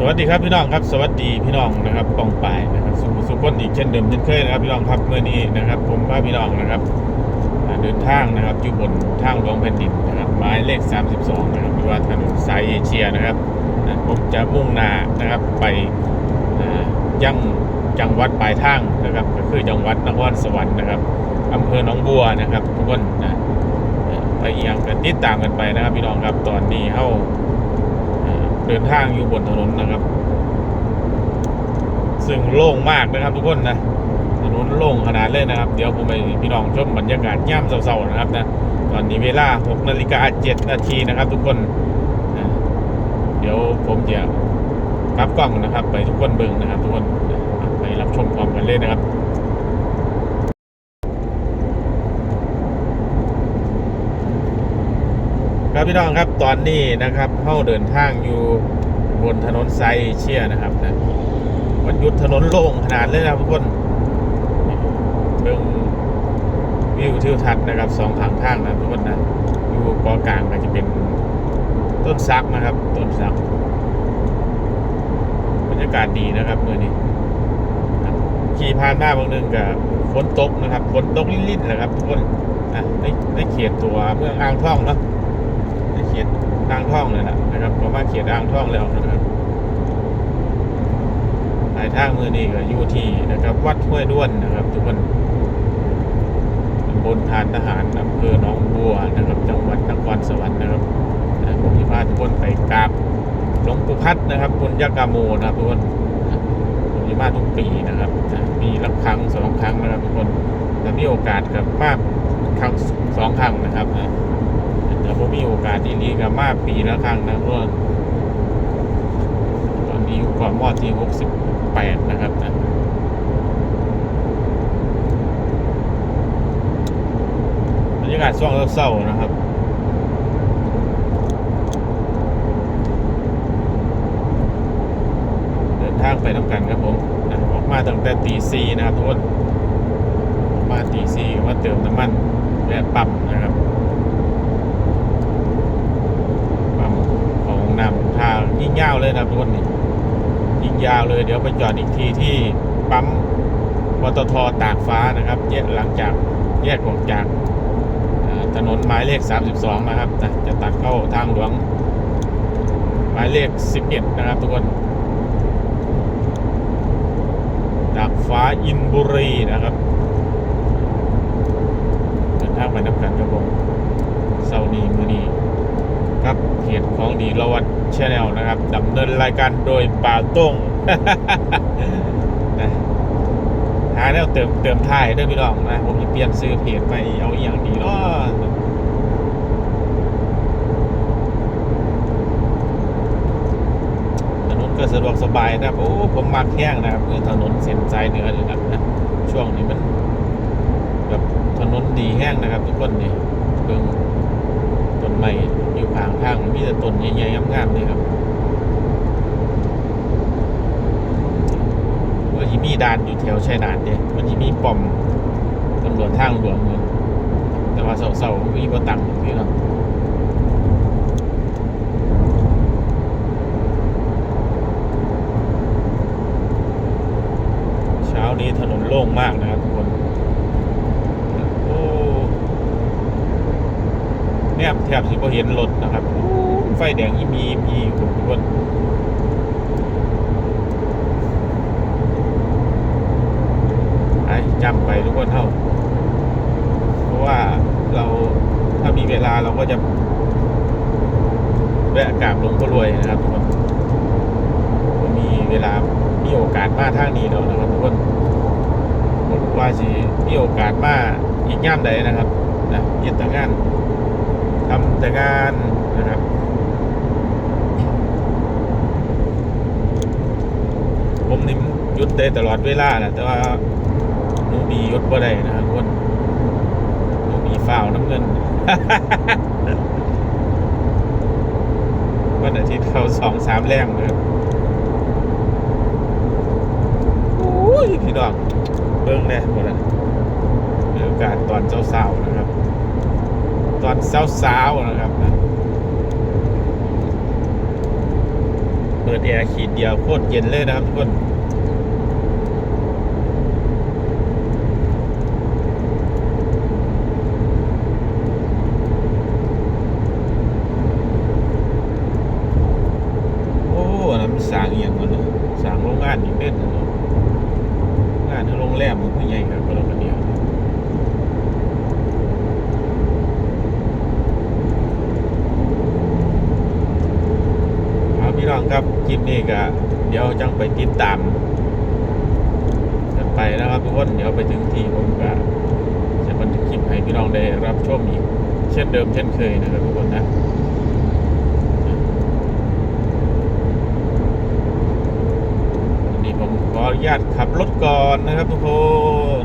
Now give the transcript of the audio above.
สวัสดีครับพี่น้องครับ สวัสดีพี่น้องนะครับปองปายนะครับสุสุคนอีกเช่นเดิมเช่นเคยนะครับพี่น้องครับเมื่อนี้นะครับ ผมพาพี่น้องนะครับเดินทางนะครับอยู่บนทางหลวงแผ่นดินนะครับหมายเลข 32 นะครับหรือว่าถนนสายเอเชียนะครับผมจะมุ่งหน้านะครับไปยังจังหวัดปลายทางนะครับ ก็คือจังหวัดนครสวรรค์นะครับอำเภอหนองบัวนะครับ ทุกคนนะอ่าไปเอียงกันติดตามกันไปนะครับพี่น้องครับตอนนี้เข้า เดินทางอยู่บนถนนนะครับ ซึ่งโล่งมากนะครับทุกคนนะถนนโล่งขนาดเลยนะครับ เดี๋ยวผมไปพี่น้องชมบรรยากาศย่ำเศร้าๆนะครับนะตอนนี้เวลา6นาฬิกา7นาทีนะครับ ทุกคนนะเดี๋ยวผมจะกลับกล้องนะครับ ไปทุกคนเบิ่งนะครับ ทุกคนไปรับชมพร้อมกันเลยนะครับ ครับพี่น้องครับตอนนี้นะครับเข้าเดินทางอยู่บนถนนไซเชียนะครับนะวันหยุดถนนโล่งขนาดเลยนะทุกคนเบิ่งวิวทิวทัศน์นะครับสองทางทางนะทุกคนนะอยู่กาะกลางก็จะเป็นต้นซักนะครับ ต้นซักบรรยากาศดีนะครับเมื่อนี้ขี่ผ่านหน้าบางนึงกับฝนตกนะครับฝนตกลิ่นๆนะครับทุกคนนะในในเขตตัวเมืองอ่างทองเนาะ เขียนอ่างท่องเลยแหละนะครับเพราะว่าเขียนอ่างท่องแล้วนะครับปลายทางมือนี้ก็อยู่ที่นะครับ วัดห้วยด้วนนะครับ ทุกคนตำบลทานทหารอำเภอหนองบัวนะครับ จังหวัดนครสวรรค์นะครับผมจะพาทุกคนไปกราบหลวงปู่พัดนะครับบุญยากาโมนะครับทุกคนผมจะมาทุกปีนะครับปีละครั้งสองครั้งนะครับทุกคนแต่มีโอกาสกับมากครั้งสองครั้งนะครับนะ แต่ผมมีโอกาสดีลีกับมาปีละครั้งนะเพราะตอนนี้อยู่ก่อนมอดที่68นะครับนะบรรยากาศช่วงเศร้าๆนะครับเดินทางไปทำกันครับผมออกมาตั้งแต่ตีซีนะครับทุกคนมาตีซีมาเติมน้ำมันและปั๊มนะครับ ปั๊มของนำทาง ยิ่งยาวเลยนะทุกคนนี่ยิ่งยาวเลย เดี๋ยวไปจอดอีกทีที่ปั๊มปตทตากฟ้านะครับแยกหลังจากแยกออกจากถนนหมายเลข 32 นะครับนะจะตัดเข้าทางหลวงหมายเลข 11 นะครับทุกคนตากฟ้าอินบุรีนะครับเดินทางไปนับกันครับผมเสาร์นี้มือนี้ ครับเพจ ของดีละวัดชแนลนะครับดำเนินรายการโดยป่าต้งนะหาแนวเติมเติมท้ายด้วยพี่น้องนะผมจะเปลี่ยนซื้อเพจไปเอาอย่างดีเนาะถนนก็สะดวกสบายนะโอ้ผมมักแห้งนะครับคือถนนเส้นสายเหนือเลยครับนะช่วงนี้มันแบบถนนดีแห้งนะครับ ทุกคนนี่เบิ่ง ต้นไม้อยู่ข้างทางมีแต่ต้นใหญ่ๆงามๆเลยครับว่าที่มีด่านอยู่แถวชายด่านเนี่ยมันที่มีป้อมตำรวจทางหลวงแต่ว่าเสาๆมีประตังอยู่พี่เนาะเช้านี้ถนนโล่งมากนะครับทุกคน โอ้ เนี่ยแทบสิบ่เห็นรถนะครับ ไฟแดงอีมีมีผมทุกคนไอ้จำไปทุกคนเท่า เพราะว่าเราถ้ามีเวลาเราก็จะแวะกราบหลวงพ่อรวยนะครับทุกคนมีเวลามีโอกาสมาทางนี้แล้วนะครับทุกคนผมว่าสิมีโอกาสมาอีกย่ามใดนะครับนะยึดแต่งาน ทำแต่งานนะครับผมนี่ยุดได้ตลอดเวลานะแต่ว่าหนูมียุดบ่ได้นะครับคนหนูมีฝ้าวน้ำเงินวันอาทิตย์เขาสองสามแรงเลยโอ้ยพี่ดอกเบิ้งแน่หมดแล้วมีโอกาสตอนเจ้าสาวนะครับ ตอนเช้าๆนะครับ เปิดแอร์ขีดเดียวโคตรเย็นเลยนะครับทุกคนโอ้น้ำสางอย่างมันนะสางโรงงานอีกเล่นนะเนะงานที่โรงแรมมันก็ใหญ่ครับก็เราค นเดียวเอาพี่น้องครับคลิปนี้ก็เดี๋ยวจังไปติดตามกันไปนะครับทุกคนเดี๋ยวไปถึงที่ผมก็จะบันทึกคลิปให้พี่น้องได้รับชมอีก เช่นเดิมเช่นเคยนะครับทุกคนนะวันนี้ผมขออนุญาตขับรถก่อนนะครับทุกคน